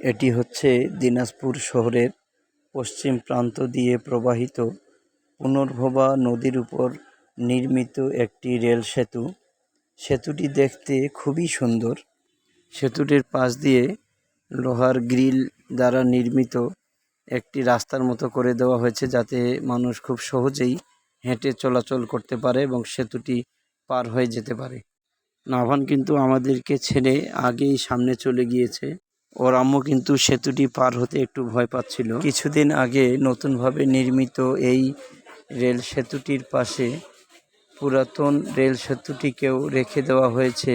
এটি হচ্ছে দিনাজপুর শহরের পশ্চিম প্রান্ত দিয়ে প্রবাহিত পুনর্ভবা নদীর উপর নির্মিত একটি রেল সেতু। সেতুটি দেখতে খুবই সুন্দর। সেতুটির পাশ দিয়ে লোহার গ্রিল দ্বারা নির্মিত একটি রাস্তার মতো করে দেওয়া হয়েছে যাতে মানুষ খুব সহজেই হেঁটে চলাচল করতে পারে এবং সেতুটি পার হয়ে যেতে পারে। নাভান কিন্তু আমাদেরকে ছেড়ে আগেই সামনে চলে গিয়েছে। ওর আম্মু কিন্তু সেতুটি পার হতে একটু ভয় পাচ্ছিল। কিছুদিন আগে নতুনভাবে নির্মিত এই রেল সেতুটির পাশে পুরাতন রেল সেতুটিকেও রেখে দেওয়া হয়েছে,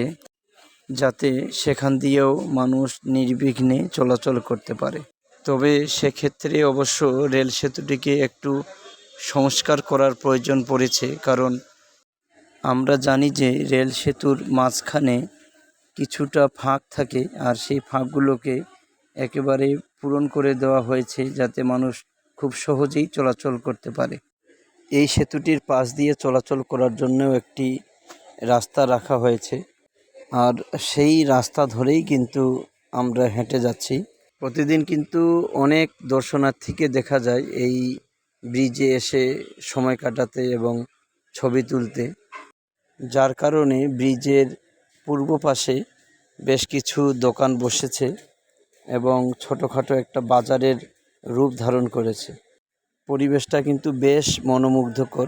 যাতে সেখান দিয়েও মানুষ নির্বিঘ্নে চলাচল করতে পারে। তবে সেক্ষেত্রে অবশ্য রেল সেতুটিকে একটু সংস্কার করার প্রয়োজন পড়েছে, কারণ আমরা জানি যে রেল সেতুর মাঝখানে কিছুটা ফাঁক থাকে আর সেই ফাঁকগুলোকে একেবারে পূরণ করে দেওয়া হয়েছে যাতে মানুষ খুব সহজেই চলাচল করতে পারে। এই সেতুটির পাশ দিয়ে চলাচল করার জন্যও একটি রাস্তা রাখা হয়েছে আর সেই রাস্তা ধরেই কিন্তু আমরা হেঁটে যাচ্ছি। প্রতিদিন কিন্তু অনেক দর্শনার্থীকে দেখা যায় এই ব্রিজে এসে সময় কাটাতে এবং ছবি তুলতে। যার কারণে ব্রিজের পূর্ব পাশে বেশ কিছু দোকান বসেছে এবং ছোটোখাটো একটা বাজারের রূপ ধারণ করেছে। পরিবেশটা কিন্তু বেশ মনোমুগ্ধকর।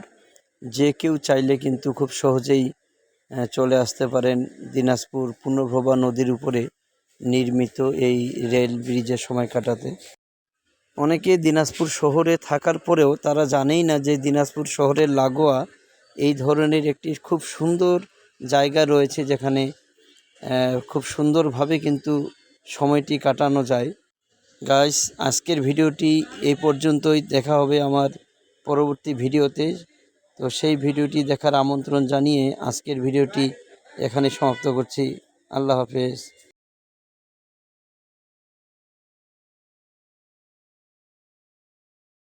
যে কেউ চাইলে কিন্তু খুব সহজেই চলে আসতে পারেন দিনাজপুর পুনর্ভবা নদীর উপরে নির্মিত এই রেল ব্রিজে সময় কাটাতে। অনেকে দিনাজপুর শহরে থাকার পরেও তারা জানেই না যে দিনাজপুর শহরের লাগোয়া এই ধরনের একটি খুব সুন্দর জায়গা রয়েছে যেখানে খুব সুন্দরভাবে কিন্তু সময়টি কাটানো যায়। গাইস আজকের ভিডিওটি এই পর্যন্তই। দেখা হবে আমার পরবর্তী ভিডিওতে। তো সেই ভিডিওটি দেখার আমন্ত্রণ জানিয়ে আজকের ভিডিওটি এখানে সমাপ্ত করছি। আল্লাহ হাফেজ।